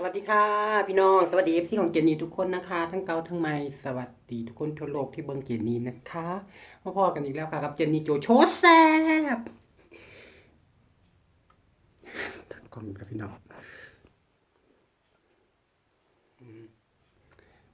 สวัสดีค่ะ พี่น้องสวัสดีเอฟซีของเจนนี่ทุกคนนะคะ ทั้งเก่าทั้งใหม่สวัสดีทุกคนทั่วโลกที่เบิ่งเจนนี่นะคะมาพอกันอีกแล้วค่ะกับเจนนี่โจโชแซ่บตัดกล้องครับพี่น้อง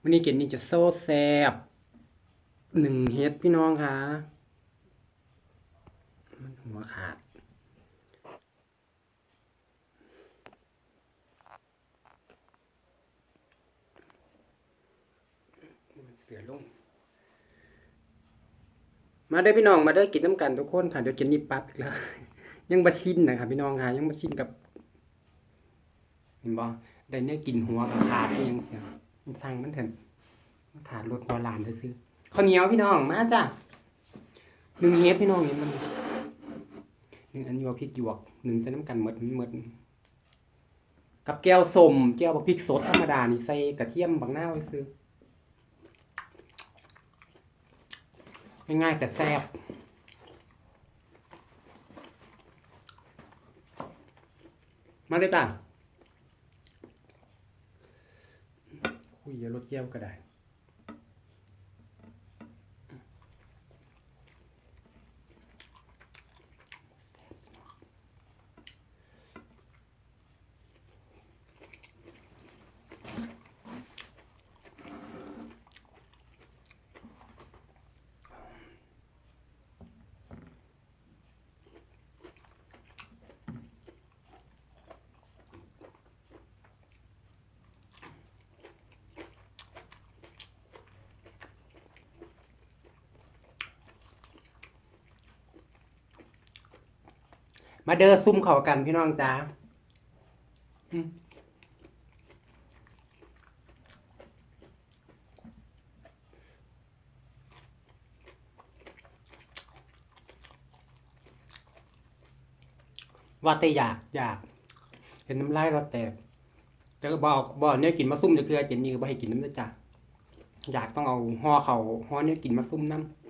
วันนี้เจนนี่จะโซ่แซบหนึ่งเฮดพี่น้องค่ะมันหัวขาด เสือลง มาได้พี่น้องมาได้กินน้ำกันทุกคนค่ะเดี๋ยวเจนนี่ปั๊บอีกแล้ว ยังบะชินนะครับพี่น้องค่ะยังบะชินกับเห็นบ่ได้เนี่ยกินหัวกับขาดเองเสียมันสั่งมันเถอะมันขาดรถบอลานซื้อข้าวเหนียวพี่น้องมาจ้ะหนึ่งเฮฟพี่น้องนี่มันหนึ่งอันนี้ว่าพริกหยวกหนึ่งใส่น้ำกันหมดหมดกับแก้วส้มแก้วบักพริกสดธรรมดานี่ใส่กระเทียมบางหน้าไว้ซื้อ ง่ายๆแต่แซ่บมาเลยตาคุยอย่ารถแก้วก็ได้ มาเด้อซุ่มเขากันพี่น้องจ้าว่าแต่อยากอยาก เห็นน้ำลายเราแตกแต่ก็บอกบอกเนี่ยกินมาซุ่มจะเพื่อเจนนี่ก็บ่ให้กินน้ำจ้ะอยากต้องเอาห่อเขาห่อเนี่ยกินมาซุ่มน้ำ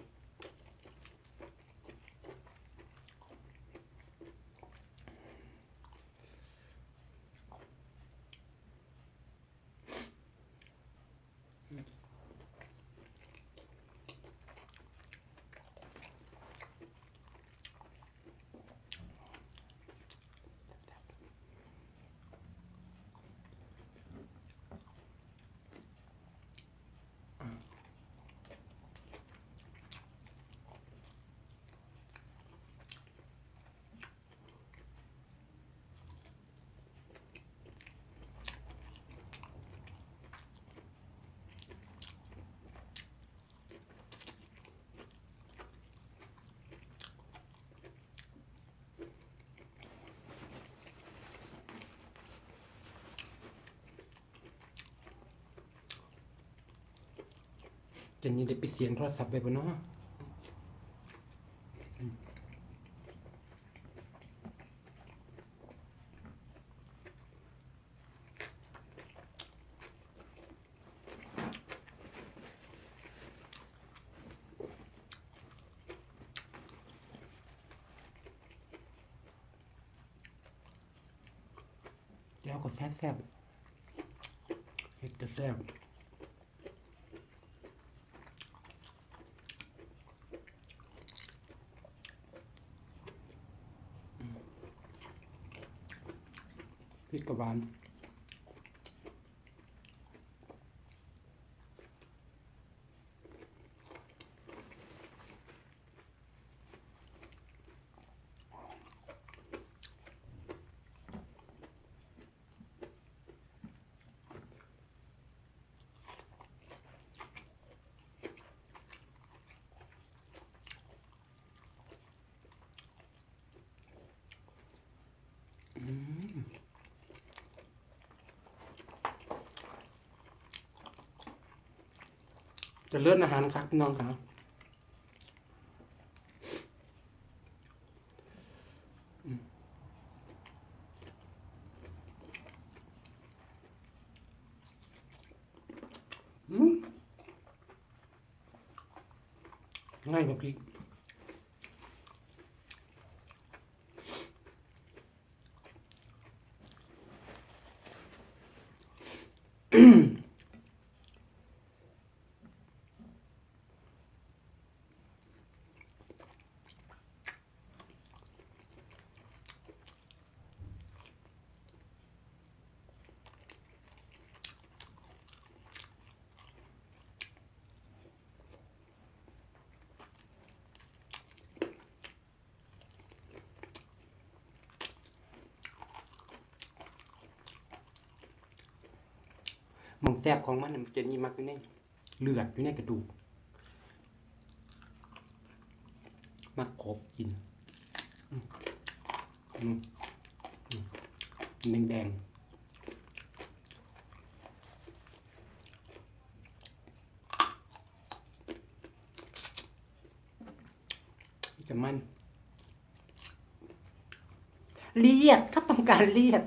จนนี่ได้ปิดเสียงโทรศัพท์ไปบนเนาะแล้วก็แซ่บแซ่บๆเห็ดก็แซ่บ พริกกระบาลจะ เลื่อดอาหารครับพี่น้องครับง่ายกว่าพริก หมอง แซบของมันน่ะมันจะมีมักอยู่ในเลือดอยู่ในกระดูก มักขบกินอืมอืมอืมแดงๆจะมันเลียดถ้าต้องการเลียด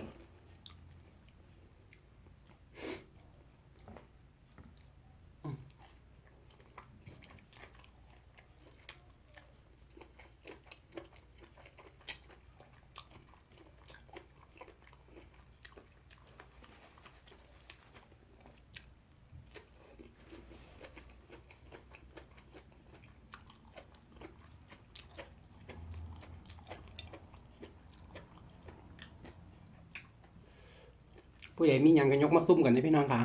ใหญ่มีหยังกันยกมาซุ่มกันนะพี่น้องคะ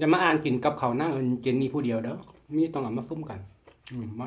จะมาอ่านกินกับเขาวหน้าเอินเจนนี่ผู้เดียวเด้อมีต้องเอามาซุ่มกัน อืมมา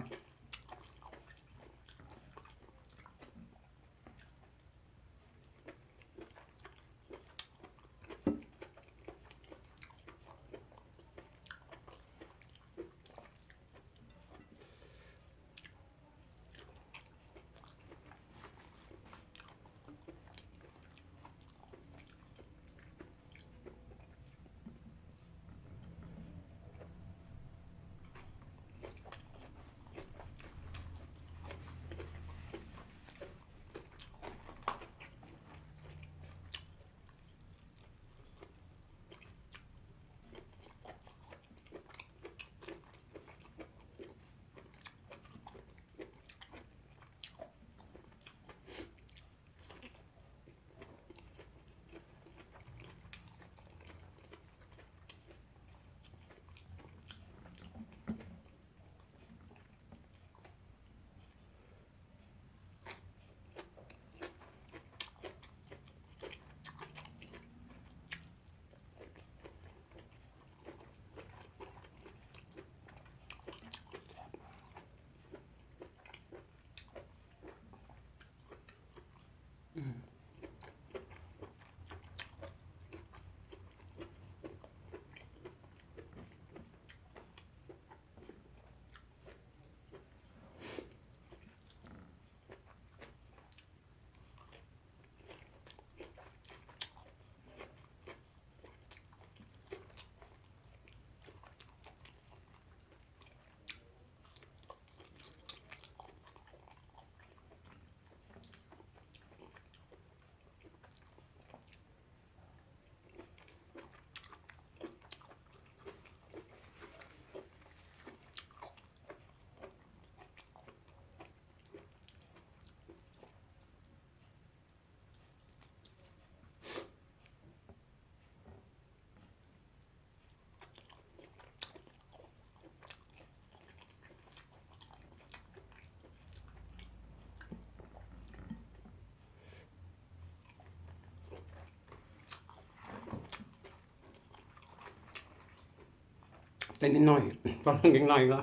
เต้นนิดหน่อยตอนนั้นยังหน่อยก็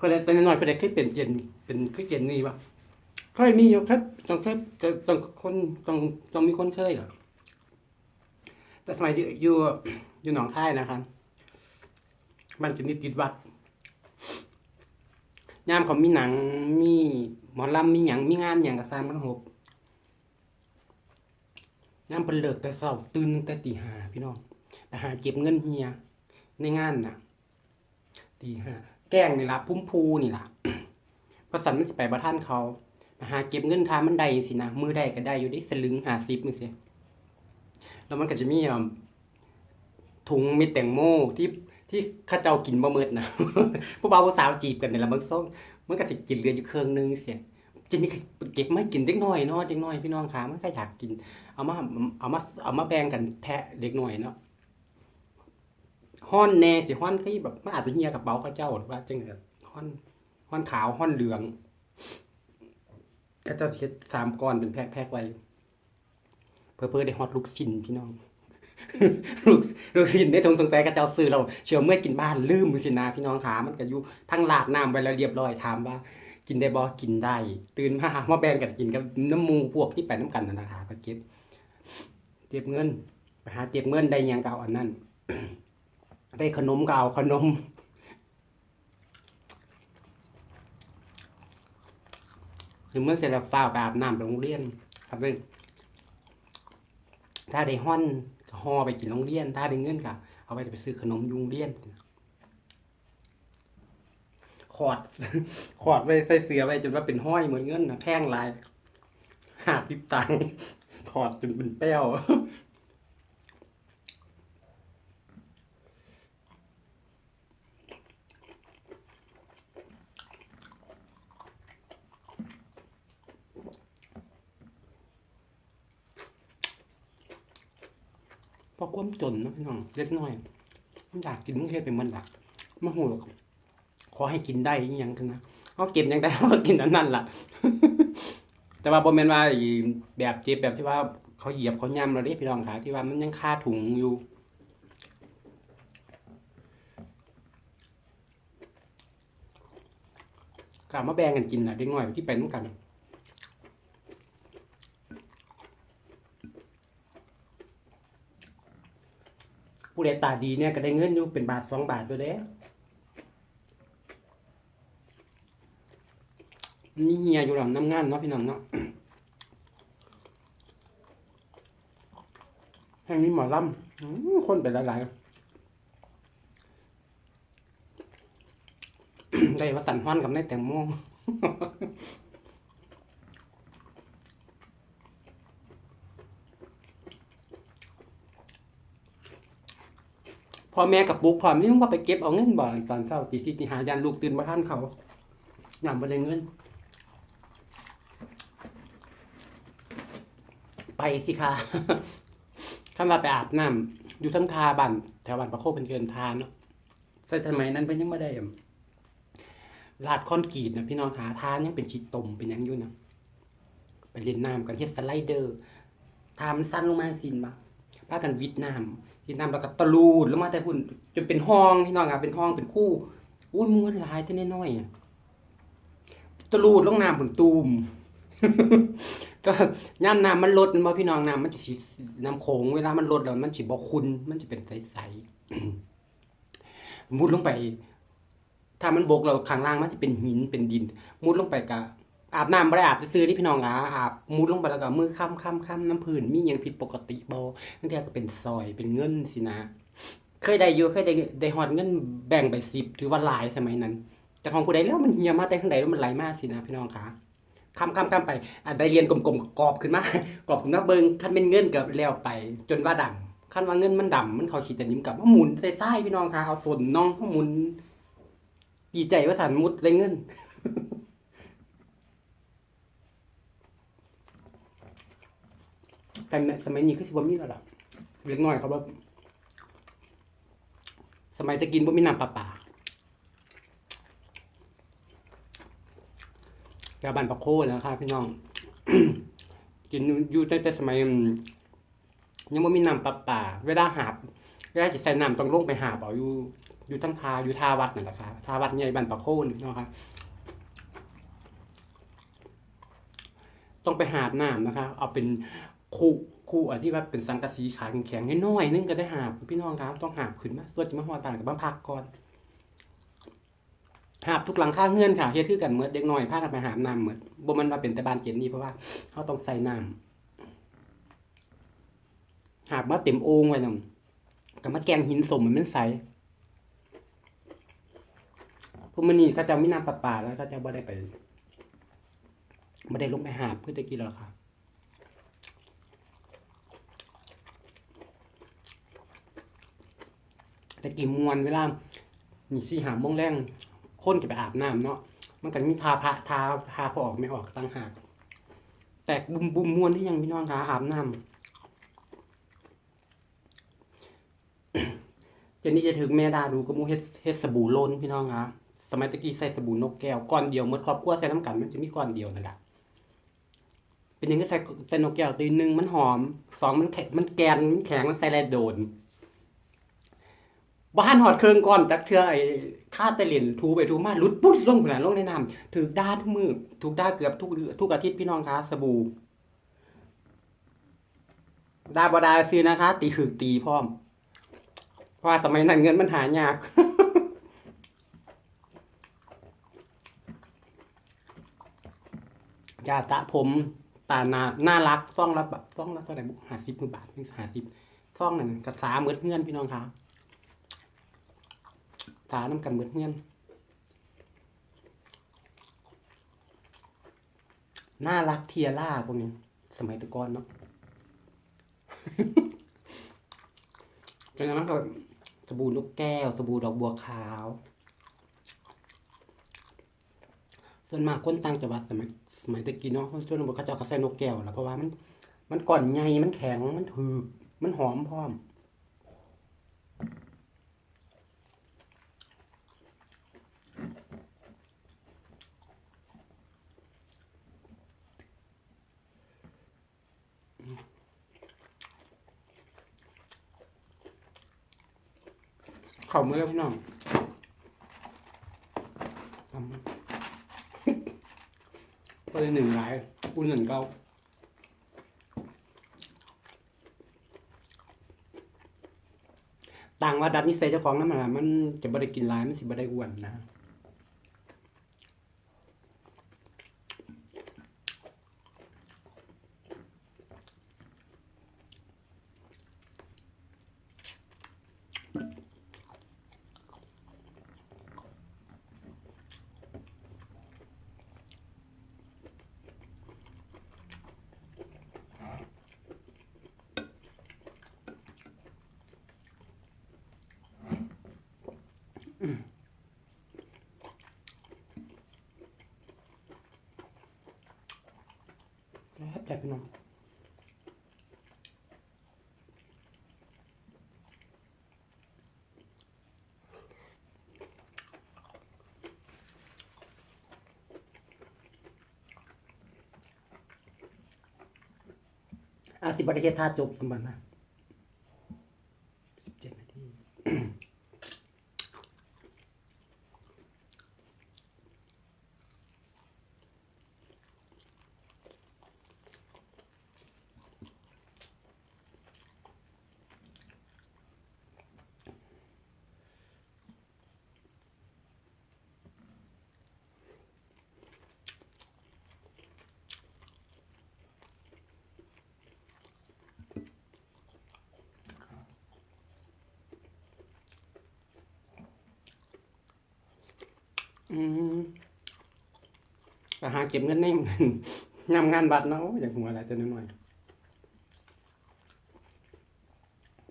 ก็เลยเต้นนิดหน่อยก็เลยคิดเป็นเย็นเป็นคือเย็นนี่ปะเคยมีอยู่ครับต้องเคยต้องคนต้องต้องมีคนเคยอะแต่สมัยอยู่อยู่อยู่หนองคายนะครับ มันจะมีติดวัดยามเขามีหนังมีหมอลำมีหยังมีงานอย่างกับซามมันหกยามเป็นเลิกแต่เช้าตื่นตั้งแต่ตีห้าพี่น้องไปหาเก็บเงินเฮียในงานน่ะ ตีห้าแกล้งนี่ละพุ่มพูนี่ละพระสันมันสิไปบ่ท่านเขาหาเก็บเงินทามันได้สินะมือได้ก็ได้อยู่ได้สลึงหาซิปนี่สิแล้วมันก็จะมีถุงเม็ดแตงโมที่ที่ข้าเจ้ากินบ่เมิดนะผู้บ่าวผู้สาวจีบกันนี่ละมันส่งมันก็สิกินเหลืออยู่เครื่องนึงเสียกินนี่เก็บไม่กินเด็กน้อยเนาะเด็กน้อยพี่น้องขามันก็อยากกิน เอามาเอามาเอามาแบ่งกันแทะเด็กน้อยเนาะ ฮ้อนแน่สิฮ้อนที่แบบมันอาจจะเฮียกับเป๋าเขาเจ้าหรือว่าจังได๋ฮ้อนฮ้อนขาวฮ้อนเหลืองก็เจะเฮ็ดสามก้อนเป็นแพ็คๆไว้เพื่อๆได้ฮอตลูกชิ้นพี่น้องลูกลูกชิ้นได้ทงสงสัยกับเจ้าซื้อเราเชื่อเมื่อกินบ้านลืมมือสินะพี่น้องขามันก็อยู่ทั้งลาดน้ำไว้แล้วเรียบร้อยถามว่า กินได้บ่กินได้ ตื่นมามาแบ่งกันกินกับน้ำมูพวกที่ไปน้ำกันนั่นะคะก็เก็บเก็บเงินไปหาเก็บเงินได้ยังก็เอาอันนั้น ได้ขนมก็เอาขนม ถึงเมื่อเสร็จแล้วฟ้าไปอาบน้ำไปโรงเรียน ครับเว้ยถ้าได้ห้อนห่อไปกินโรงเรียน ถ้าได้เงินก็เอาไปไปซื้อขนมยุงเรียนขอดขอดไว้ใส่เสือไว้จนว่าเป็นห้อยเหมือนเงินนะแพงลายหาสิบตังขอดจนเป็นแป้ว ราะความจนนะพี่น้องเล็กน้อยมันอยากกินมันเฮ็ดเป็นมันหลักมาหูหรอกขอให้กินได้อีหยังกันนะเขาเก็บยังได้เขาก็กินอันนั้นล่ะ แต่ว่าบ่แม่นว่าอีแบบเจ็บแบบที่ว่าเขาเหยียบเขาย่ำเราเด้พี่น้องค่ะที่ว่ามันยังคาถุงอยู่กลับมาแบ่งกันกินน่ะเด็กน้อยที่ไปน้ำกัน ผู้ใดตาดีเนี่ยก็ได้เงินอยู่เป็นบาทสองบาทตัวเด้มีเฮียอยู่หลังน้ำงานเนาะพี่น้องเนาะแห่งนี้หมอลำอื้อคนเป็นหลายๆได้ว่าสันฮ้อนกับได้แตงโม พ่อแม่กับปลุกพร้อมนี่ว่าไปเก็บเอาเงินบ่ตอนเช้าตีสี่ตีหายันลูกตื่นมาทันเขายามบ่ได้เงิน ไปสิคะท่านว่าไปอาบน้ำอยู่ทั้งทาบันแถวบ้านประโคเป็นเกินทาเนาะใส่สมัยนั้นเป็นยังไม่ได้ลาดคอนกรีตนะพี่น้องขาทานยังเป็นชีตมเป็นยังอยู่นะไปเล่นน้ำกันเฮ็ดสไลเดอร์ทามันสั้นลงมาสินบ่พากันวิดน้ำ วิดน้ำแล้วก็ตะลูดลงมาแต่พุ่นจนเป็นห้องพี่น้องอะเป็นห้องเป็นคู่อุ้ยม้วนหลายแต่น้อยๆอะตะลูดลงน้ำพุ่นตูมก็ย่ำน้ำมันลดมันบ่พี่น้องน้ำมันจะสีน้ำโขงเวลามันลดแล้วมันสิบ่ขุ่นมันจะเป็นใสๆมุดลงไป ถ้ามันบกเราข้างล่างมันจะเป็นหินเป็นดิน มุดลงไปกะ อาบน้ำบ่ได้อาบซื้อๆที่พี่น้องอะอาบมุดลงไปแล้วก็มือค้ำค้ำค้ำน้ำพื้นมีหยังผิดปกติบ่บางทีก็เป็นซอยเป็นเงินสินะ เคยได้อยู่เคยได้ได้ฮอดเงินแบ่งไป10ถือว่าหลายสมัยนั้น แต่ของผู้ใดแล้วมันเหี่ยมาแต่ทางใดแล้วมันไหลมากสินะพี่น้องคะคำคำคำไปอะได้เรียนกลมๆกรอบขึ้นมากรอบขึ้นมาเบิงคันเป็นเงินกับแล้วไป จนว่าดำคันว่าเงินมันดำมันเขาขีดแต่นิ้มกับว่าหมุนใส่ไส้พี่น้องคะเอาส่วนน้องเขาหมุนดีใจว่าสันมุดเลยเงิน สมัยสมัยนี้คือสิบ่มีแล้วล่ะเล็กน้อยเขาแบบสมัยตะกินบ่มีน้ำประปากาบันปะโคนะครับพี่น้องกินอยู่ตั้งแต่สมัยยังไม่มีน้ำประปาเวลาหาบเวลาจะใส่น้ำต้องลงไปหาบเอาอยู่อยู่ตั้งทาอยู่ทาวัดนั่นแหละครับทาวัดใหญ่บันปะโคนี่พี่น้องครับต้องไปหาบน้ำนะคะเอาเป็น คู่คู่อันที่ว่าเป็นสังกะสีขาแข็งๆให้น้อยนึงก็ได้หาบพี่น้องครับต้องหาบขึ้นมาสวนจะมาหอดตานกับบ้านพักก่อนหาบทุกหลังคาเงื่อนค่ะเฮ็ดคือกันเมื่อเด็กน้อยพากันไปหาบน้ำเหมือนบ่มันว่าเป็นแต่บ้านเจนนี่เพราะว่าเขาต้องใส่น้ำหาบมาเต็มโอ่งไว้นำก็มาแกงหินสมเหมือนมันใสพวกมันนี่เขาจะมีน้ำประปาแล้วเขาจะบ่ได้ไปบ่ได้ลงไปหาบเพื่อจะกินหรอกค่ะ แต่กี่มวนเวลามีสี่หาโมงแรงคนจะไปอาบน้ำเนาะมันก็มีทาพระทาทาพอออกไม่ออกตั้งหากแตกบุมบุมมวนที่ยังพี่น้องคะอาบน้ำเจนนี่จะถึงแม่ดาดูก็มูเฮ็ดเฮ็ดสบู่โลนพี่น้องคะสมัยตะกี้ใส่สบู่นกแก้วก้อนเดียวหมดครอบครัวใส่น้ำกันมันจะมีก้อนเดียวนั่นแหละเป็นอยังไงใส่ใส่นกแก้วตัวหนึ่งมันหอมสองมันแข็งมันแกนมันแข็งมันใส่แลโดน บ้านหอดเครื่องก่อนจักเทือไอ้ค่าแตะเหรียญทูไปทูมาหลุดปุ๊บลงผุนลงในน้ำถือด้าทุกมือถูกด้าเกือบทุกเดือนทุกอาทิตย์พี่น้องคะสบู่ดาบดาซื้อนะคะ ตีคือตีพร้อม เพราะว่าสมัยนั้นเงินมันหายากยาตะผมตาหนาน่ารักซ่องละแบบซ่องละเท่าไหร่บุหาสิบมือบาทหาสิบซ่องหนึ่งกระสาเหมือนเงื่อนพี่น้องครับาน้ำกันเหมือนเงื่อนน่ารักเทียร่าพวกนี้ สมัยตะกอนเนาะจากนั้นก็สบู่นกแก้ว สบู่ดอกบัวขาว ส่วนมากคนต่างจังหวัดสมัยสมัยตะกี้เนาะคนชนบทเขาจ้าก็ใส่นกแก้วแหละเพราะว่ามัน มันก่อนใหญ่มันแข็งมันถือมันหอมพร้อม เข่ามือแล้วพี่น้องทำก็เลยหนึ่งหลายกูหนึ่งเก้าต่างว่าดัดนิสัยเจ้าของนั่นมันมันจะบ่ได้กินหลายมันสิบ่ได้อ้วนนะ ครับแต่พี่น้องอาสิบประเทศท่าจบสมบัตินะสิบเจ็ดนาที อืมหาเก็บเงินในนำงานบัตรเนาะอย่างหัวอะไรจะน้อย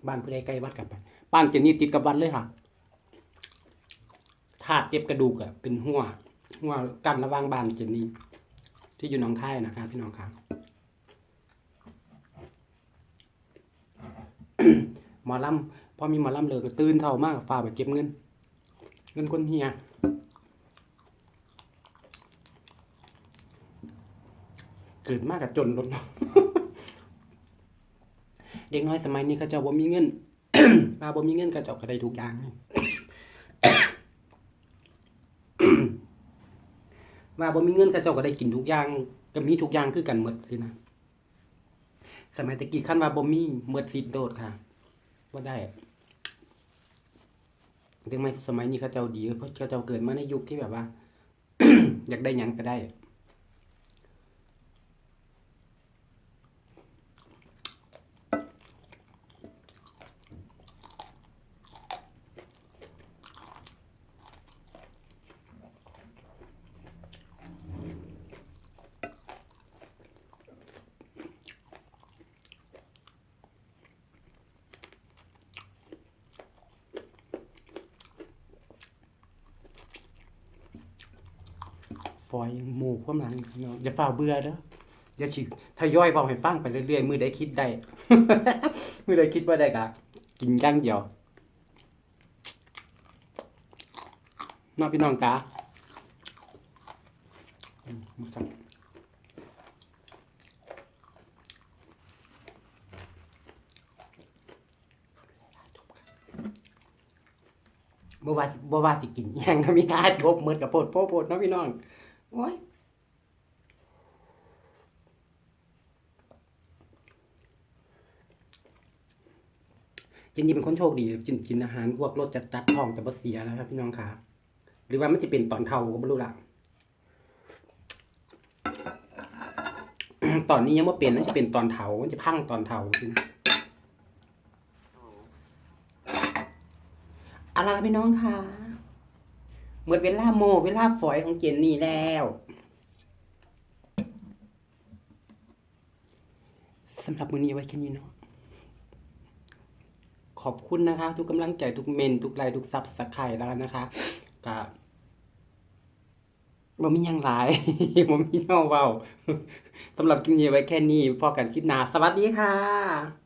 บ้านผู้ใดใกล้วัดกลับไปบ้านเจนี่ติดกับวัดเลยค่ะถาดเก็บกระดูกอะเป็นหัวหัวกันระหว่างบ้านเจนี่ที่อยู่หนองคายนะครับพี่น้องครับหมอลำพอมีหมอลำเลยก็ตื่นเท่ามากฝ่าไปเก็บเงิน เงินคนเฮีย เกิดมากกับจนลดเนาะเด็กน้อยสมัยนี้เขาเจ้าบ่มีเงินป้าบ่มีเงินเขาเจ้าก็ได้ทุกอย่างว่าบ่มีเงินเขาเจ้าก็ได้กินทุกอย่างก็มีทุกอย่างคือกันหมดสินะสมัยตะกี้คันว่าบ่มีหมดสิทธิ์โดดค่ะบ่ได้ถึงไม่สมัยนี้เขาเจ้าดีเพราะเขาเจ้าเกิดมาในยุคที่แบบว่า อยากได้ยังก็ได้ อย่าฝ่าเบื่อเด้ออย่าฉีกทยอยเว้าให้ฟังไปเรื่อยๆมือใดคิดได้ มือใดคิดว่าได้ก็กินย่างเดียวน้องพี่น้องกะอืมาสั่งบ่ว่าบ่ว่าสิกินยังก็มีการจบเหมือนกับโพดโพดโพดเนาะพี่น้อง โอ้ย จริงๆเป็นคนโชคดีกินกินอาหารพวกรสจัดจัดท้องแต่บ่เสียนะครับ พี่น้องค่ะ หรือว่ามันจะเป็นตอนเท่าก็ไม่รู้ละตอนนี้ยังไม่เป็นน่าจะเป็นตอนเทามันจะพังตอนเทาจริงอะไรพี่น้องค่ะหมดเวลาโม เวลาฝอยของเจนนี่แล้วสำหรับมือนี้ไว้แค่นี้เนาะ ขอบคุณนะคะ ทุกกำลังใจทุกเมน ทุกไลค์ทุกซับสไครต์แล้วนะคะก็บ่มียังหลายบ่มีแนวเว้าสำหรับคลิปนี้ไว้แค่นี้พอกันคลิปหน้าสวัสดีค่ะ